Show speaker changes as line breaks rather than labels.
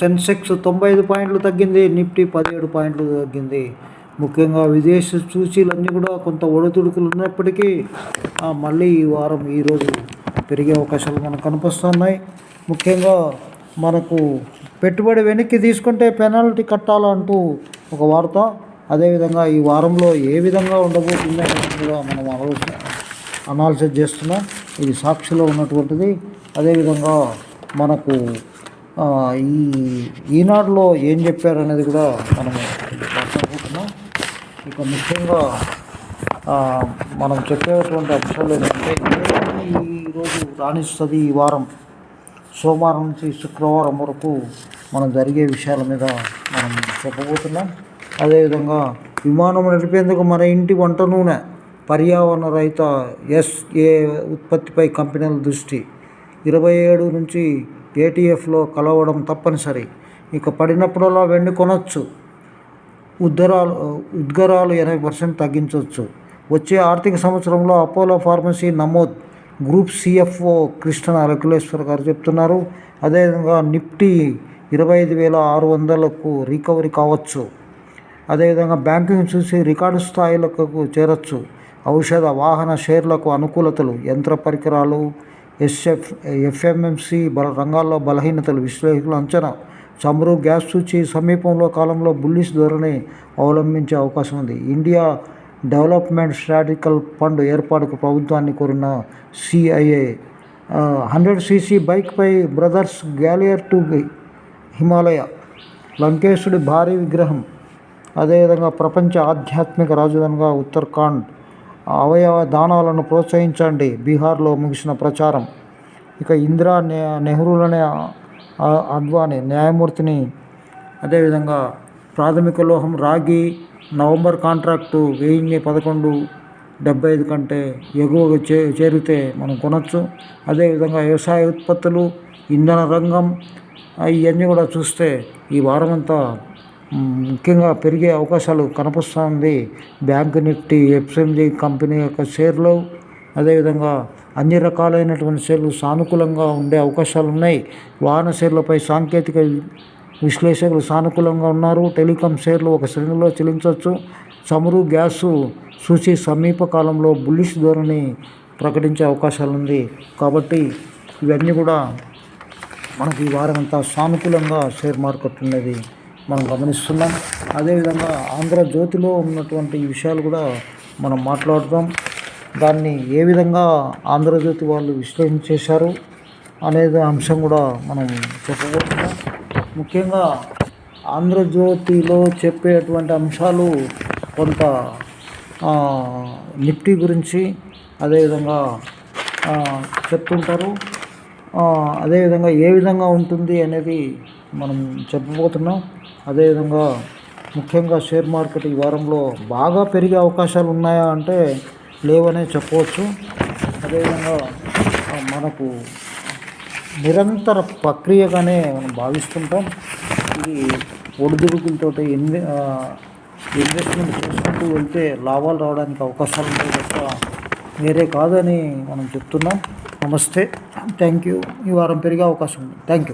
సెన్సెక్స్ తొంభై ఐదు పాయింట్లు తగ్గింది నిఫ్టీ పదిహేడు పాయింట్లు తగ్గింది. ముఖ్యంగా విదేశీ సూచీలన్నీ కూడా కొంత ఒడిదుడుకులు ఉన్నప్పటికీ మళ్ళీ ఈ వారం ఈరోజు పెరిగే అవకాశాలు మనకు కనిపిస్తున్నాయి. ముఖ్యంగా మనకు పెట్టుబడి వెనక్కి తీసుకుంటే పెనాల్టీ కట్టాలంటూ ఒక వార్త. అదేవిధంగా ఈ వారంలో ఏ విధంగా ఉండబోతుంది అనేది కూడా మనం ఆలోచన అనాలిసిస్ చేస్తున్నాం. ఇది సాక్షిలో ఉన్నటువంటిది. అదేవిధంగా మనకు ఈ ఈనాడులో ఏం చెప్పారనేది కూడా మనం మాట్లాడుకుంటున్నాం. ఇక ముఖ్యంగా మనం చెప్పేటువంటి అంశాలు ఏంటంటే ఈరోజు రాణిస్తుంది ఈ వారం? సోమవారం నుంచి శుక్రవారం వరకు మనం జరిగే విషయాల మీద మనం చెప్పబోతున్నాం. అదేవిధంగా విమానం నడిపేందుకు మన ఇంటి వంట నూనె పర్యావరణ రహిత ఎస్ఏ ఉత్పత్తిపై కంపెనీల దృష్టి. ఇరవై ఏడు నుంచి ఏటీఎఫ్లో కలవడం తప్పనిసరి. ఇక పడినప్పుడల్లా వెండి కొనొచ్చు. ఉద్దరాలు ఉద్గరాలు ఎనభై పర్సెంట్ తగ్గించవచ్చు వచ్చే ఆర్థిక సంవత్సరంలో అపోలో ఫార్మసీ నమోద్. గ్రూప్ సిఎఫ్ఓ కృష్ణ అరకులేశ్వర్ గారు చెప్తున్నారు. అదేవిధంగా నిఫ్టీ ఇరవై ఐదు వేల ఆరు వందలకు రికవరీ కావచ్చు. అదేవిధంగా బ్యాంకింగ్ చూసి రికార్డు స్థాయిలకు చేరొచ్చు. ఔషధ వాహన షేర్లకు అనుకూలతలు యంత్ర పరికరాలు ఎస్ఎఫ్ ఎఫ్ఎంఎంసి బల రంగాల్లో బలహీనతలు విశ్లేషకుల అంచనా. చమురు గ్యాస్ సూచి సమీపంలో కాలంలో బుల్లిష్ ధోరణి అవలంబించే అవకాశం ఉంది. ఇండియా డెవలప్మెంట్ స్ట్రాటికల్ ఫండ్ ఏర్పాటుకు ప్రభుత్వాన్ని కోరిన సిఐఏ. హండ్రెడ్ సీసీ బైక్పై బ్రదర్స్ గ్యాలియర్ టు హిమాలయ. లంకేశుడి భారీ విగ్రహం. అదేవిధంగా ప్రపంచ ఆధ్యాత్మిక రాజధానిగా ఉత్తరాఖండ్. అవయవ దానాలను ప్రోత్సహించండి. బీహార్లో ముగిసిన ప్రచారం. ఇక ఇందిరా నెహ్రూలనే ఆ- అద్వానీ న్యాయమూర్తిని అదేవిధంగా ప్రాథమిక లోహం రాగి నవంబర్ కాంట్రాక్టు వెయ్యి పదకొండు డెబ్బై ఐదు కంటే ఎగువగా చే చేరితే మనం కొనచ్చు. అదేవిధంగా వ్యవసాయ ఉత్పత్తులు ఇంధన రంగం ఇవన్నీ కూడా చూస్తే ఈ వారమంతా ముఖ్యంగా పెరిగే అవకాశాలు కనిపిస్తుంది బ్యాంక్ నిఫ్టీ ఎఫ్ఎంజి కంపెనీ యొక్క షేర్లు అదేవిధంగా అన్ని రకాలైనటువంటి షేర్లు సానుకూలంగా ఉండే అవకాశాలు ఉన్నాయి. వాహన షేర్లపై సాంకేతిక విశ్లేషకులు సానుకూలంగా ఉన్నారు. టెలికాం షేర్లు ఒక శ్రేణిలో చెల్లించవచ్చు. చమురు గ్యాసు సూచి సమీప కాలంలో బుల్లిష్ ధోరణి ప్రకటించే అవకాశాలు ఉంది. కాబట్టి ఇవన్నీ కూడా మనకి ఈ వారం అంతా సానుకూలంగా షేర్ మార్కెట్ ఉన్నది. మనం గమనిస్తున్నాం. అదేవిధంగా ఆంధ్రజ్యోతిలో ఉన్నటువంటి విషయాలు కూడా మనం మాట్లాడుతాం. దాన్ని ఏ విధంగా ఆంధ్రజ్యోతి వాళ్ళు విశ్లేషించేశారు అనేది అంశం కూడా మనం చెప్పబోతున్నాం. ముఖ్యంగా ఆంధ్రజ్యోతిలో చెప్పేటువంటి అంశాలు కొంత నిఫ్టీ గురించి అదేవిధంగా చెప్తుంటారు. అదేవిధంగా ఏ విధంగా ఉంటుంది అనేది మనం చెప్పబోతున్నాం. అదేవిధంగా ముఖ్యంగా షేర్ మార్కెట్ ఈ వారంలో బాగా పెరిగే అవకాశాలు ఉన్నాయా అంటే లేవనే చెప్పవచ్చు. అదేవిధంగా మనకు నిరంతర ప్రక్రియగానే మనం భావిస్తుంటాం. ఇది ఒడిదుడుకులతో ఇన్వె ఇన్వెస్ట్మెంట్ చేసుకుంటూ వెళ్తే లాభాలు రావడానికి అవకాశాలు ఉంటాయి తప్ప వేరే కాదని మనం చెప్తున్నాం. నమస్తే. Thank you. ఈ వారం పెరిగే అవకాశం ఉంది. Thank you.